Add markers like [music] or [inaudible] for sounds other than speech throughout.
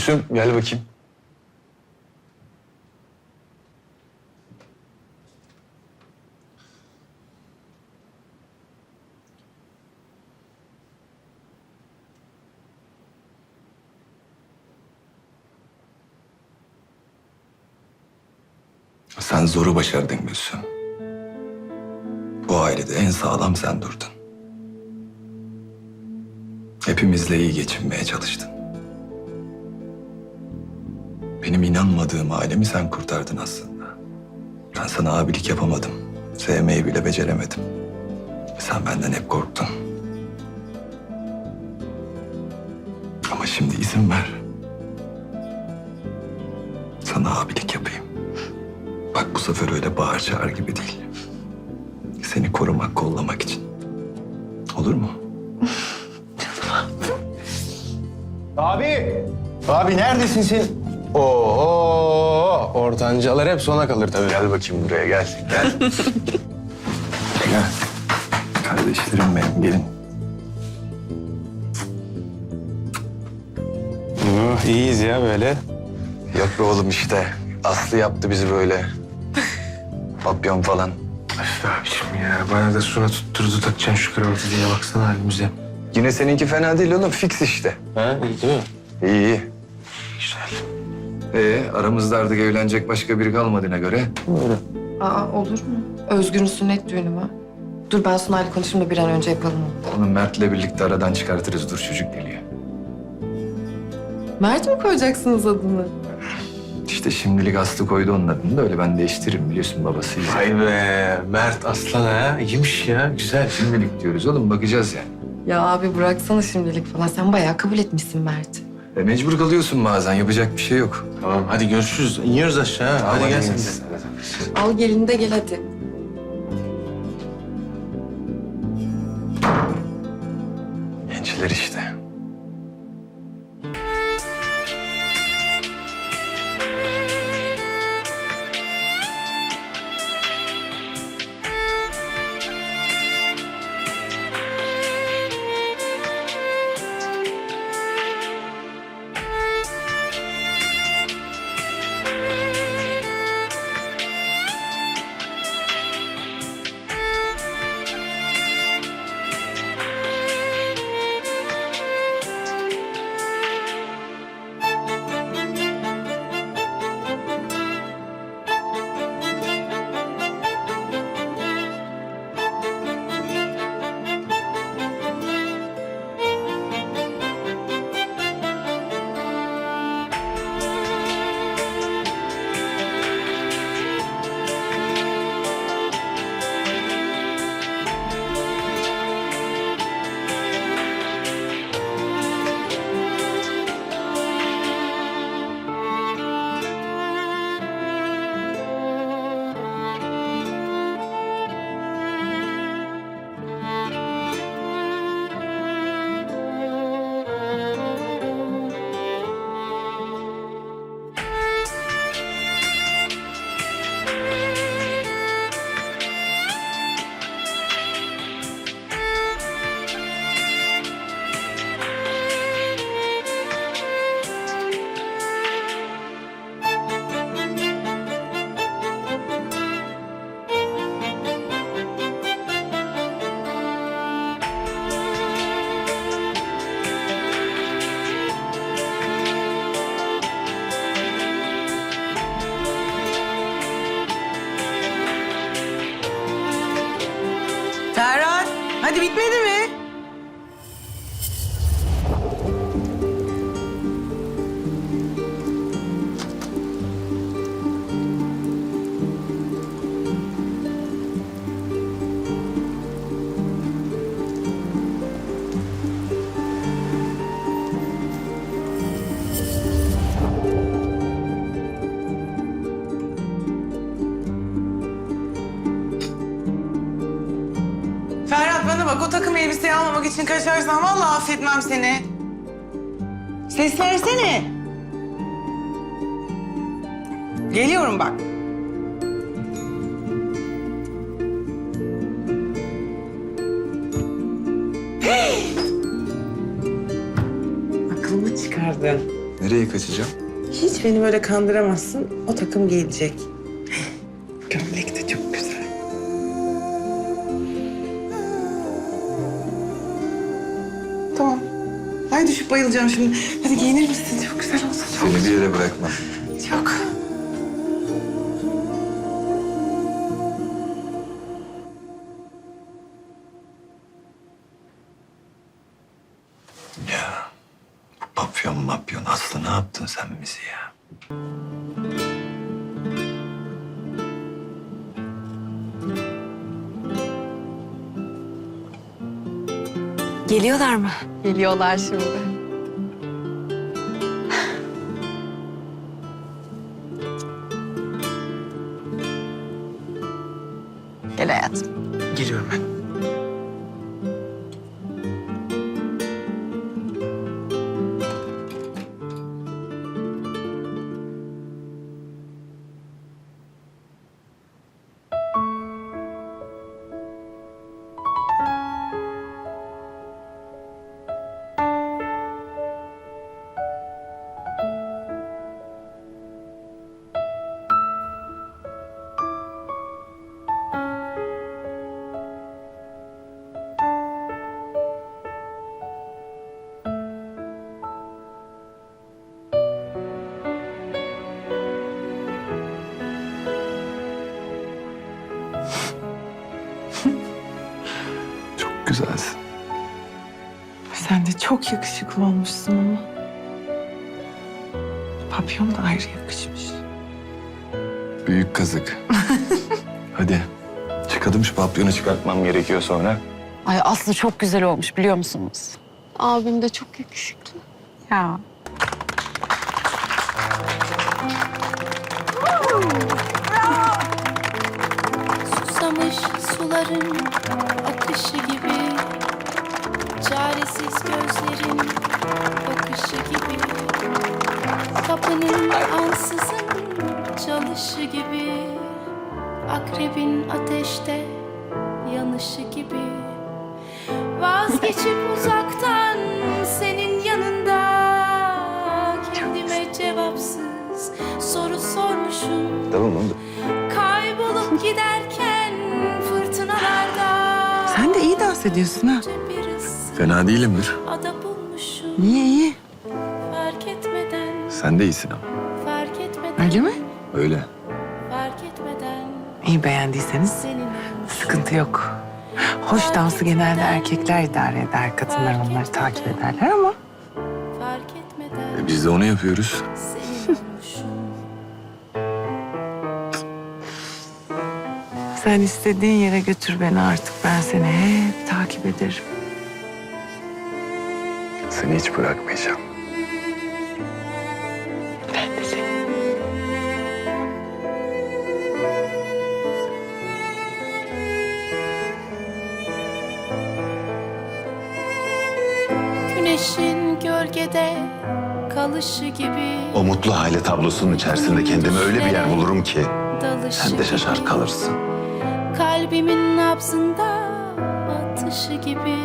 Gülsüm gel bakayım. Sen zoru başardın Gülsüm. Bu ailede en sağlam sen durdun. Hepimizle iyi geçinmeye çalıştın. Benim inanmadığım ailemi sen kurtardın aslında. Ben sana abilik yapamadım. Sevmeyi bile beceremedim. Sen benden hep korktun. Ama şimdi izin ver. Sana abilik yapayım. Bak bu sefer öyle bağır çağır gibi değil. Seni korumak, kollamak için. Olur mu? Abi! Abi neredesin sen? Oo, ortancalar hep sona kalır tabii. Gel bakayım buraya gel. Gel. [laughs] gel. Kardeşlerim benim gelin. Hı, iyiyiz ya böyle. Yok be oğlum işte. Aslı yaptı bizi böyle. Papyon falan. Öf abiciğim ya bana da suna tutturdu takacaksın şu kravatı diye baksana halimize. Yine seninki fena değil oğlum. Fix işte. Ha iyi değil mi? İyi iyi. Ee, aramızda artık evlenecek başka biri kalmadığına göre. Öyle. Aa olur mu? Özgür'ün sünnet düğünü mü? Dur ben Sunay'la konuşayım da bir an önce yapalım onu. Onu Mert'le birlikte aradan çıkartırız. Dur çocuk geliyor. Mert mi koyacaksınız adını? İşte şimdilik Aslı koydu onun adını da öyle ben değiştiririm biliyorsun babasıyız. Vay be Mert aslan ha iyiymiş ya güzel. Şimdilik diyoruz oğlum bakacağız yani. Ya abi bıraksana şimdilik falan. Sen bayağı kabul etmişsin Mert'i. E, mecbur kalıyorsun bazen yapacak bir şey yok. Tamam hadi görüşürüz. İniyoruz aşağı. Hadi, gel sen de. Al gelini de gel hadi. Gençler işte. Hadi bitmedi mi? Elbiseyi almamak için kaçarsan vallahi affetmem seni. Ses versene. Geliyorum bak. Hey! [gasps] Aklımı çıkardın. Nereye kaçacağım? Hiç beni böyle kandıramazsın. O takım gelecek. [gasps] Gömlek de çok Ay düşüp bayılacağım şimdi. Hadi giyinir misin? Çok güzel olsun. Seni bir yere bırakmam. Çok. Ya bu papyon mapyon Aslı ne yaptın sen bizi ya? Geliyorlar mı? Geliyorlar şimdi. Gel hayatım. Geliyorum ben. Çok yakışıklı olmuşsun ama. Papyon da ayrı yakışmış. Büyük kazık. [laughs] Hadi çıkalım şu papyonu çıkartmam gerekiyor sonra. Ay Aslı çok güzel olmuş biliyor musunuz? Abim de çok yakışıklı. Ya. Susamış suların akışı gibi Çaresiz gözlerin bakışı gibi Kapının ansızın çalışı gibi Akrebin ateşte yanışı gibi Vazgeçip uzaktan senin yanında Kendime cevapsız soru sormuşum Tamam oldu. Kaybolup giderken fırtınalarda Sen de iyi dans ediyorsun ha. Fena değilimdir. ada bulmuşum İyi. Fark etmeden, Sen de iyisin ama. fark etmeden Öyle mi? Öyle. Fark etmeden İyi beğendiyseniz sıkıntı yok. Hoş dansı genelde erkekler idare eder. Kadınlar onları takip ederler ama Fark etmeden E, biz de onu yapıyoruz. sen istediğin yere götür beni artık. Ben seni hep takip ederim. Seni hiç bırakmayacağım. Ben de seni. Güneşin gölgede kalışı gibi O mutlu aile tablosunun içerisinde kendime öyle bir yer bulurum ki dalışı sen de şaşar gibi. kalırsın. Kalbimin nabzında atışı gibi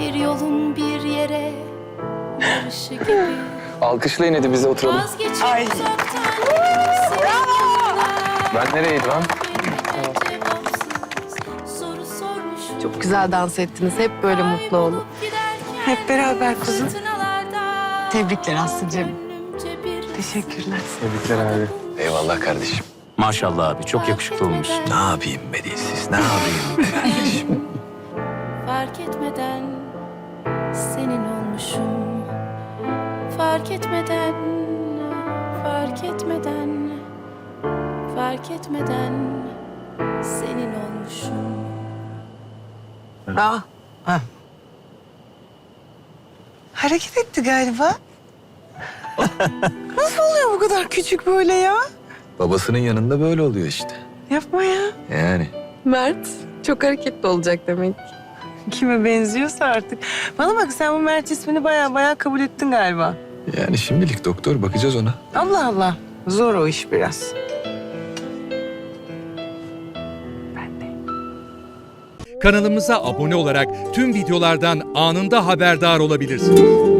Bir yolun bir yere varışı gibi [laughs] Alkışlayın hadi bize oturalım. Vazgeçip uzaktan senin yanına Ben nereydi lan? Çok güzel dans ettiniz. Hep böyle mutlu olun. Hep beraber kuzum. Tebrikler Aslı'cığım. Teşekkürler. Tebrikler abi. Eyvallah kardeşim. Maşallah abi çok yakışıklı olmuş. Ne yapayım be dilsiz, ne yapayım be kardeşim? [laughs] senin olmuşum. Fark etmeden, fark etmeden, fark etmeden senin olmuşum. Aa, ha. Hareket etti galiba. [laughs] Nasıl oluyor bu kadar küçük böyle ya? Babasının yanında böyle oluyor işte. Yapma ya. Yani. Mert çok hareketli olacak demek. Kime benziyorsa artık. Bana bak sen bu Mert ismini baya baya kabul ettin galiba. Yani şimdilik doktor bakacağız ona. Allah Allah. Zor o iş biraz. Kanalımıza abone olarak tüm videolardan anında haberdar olabilirsiniz.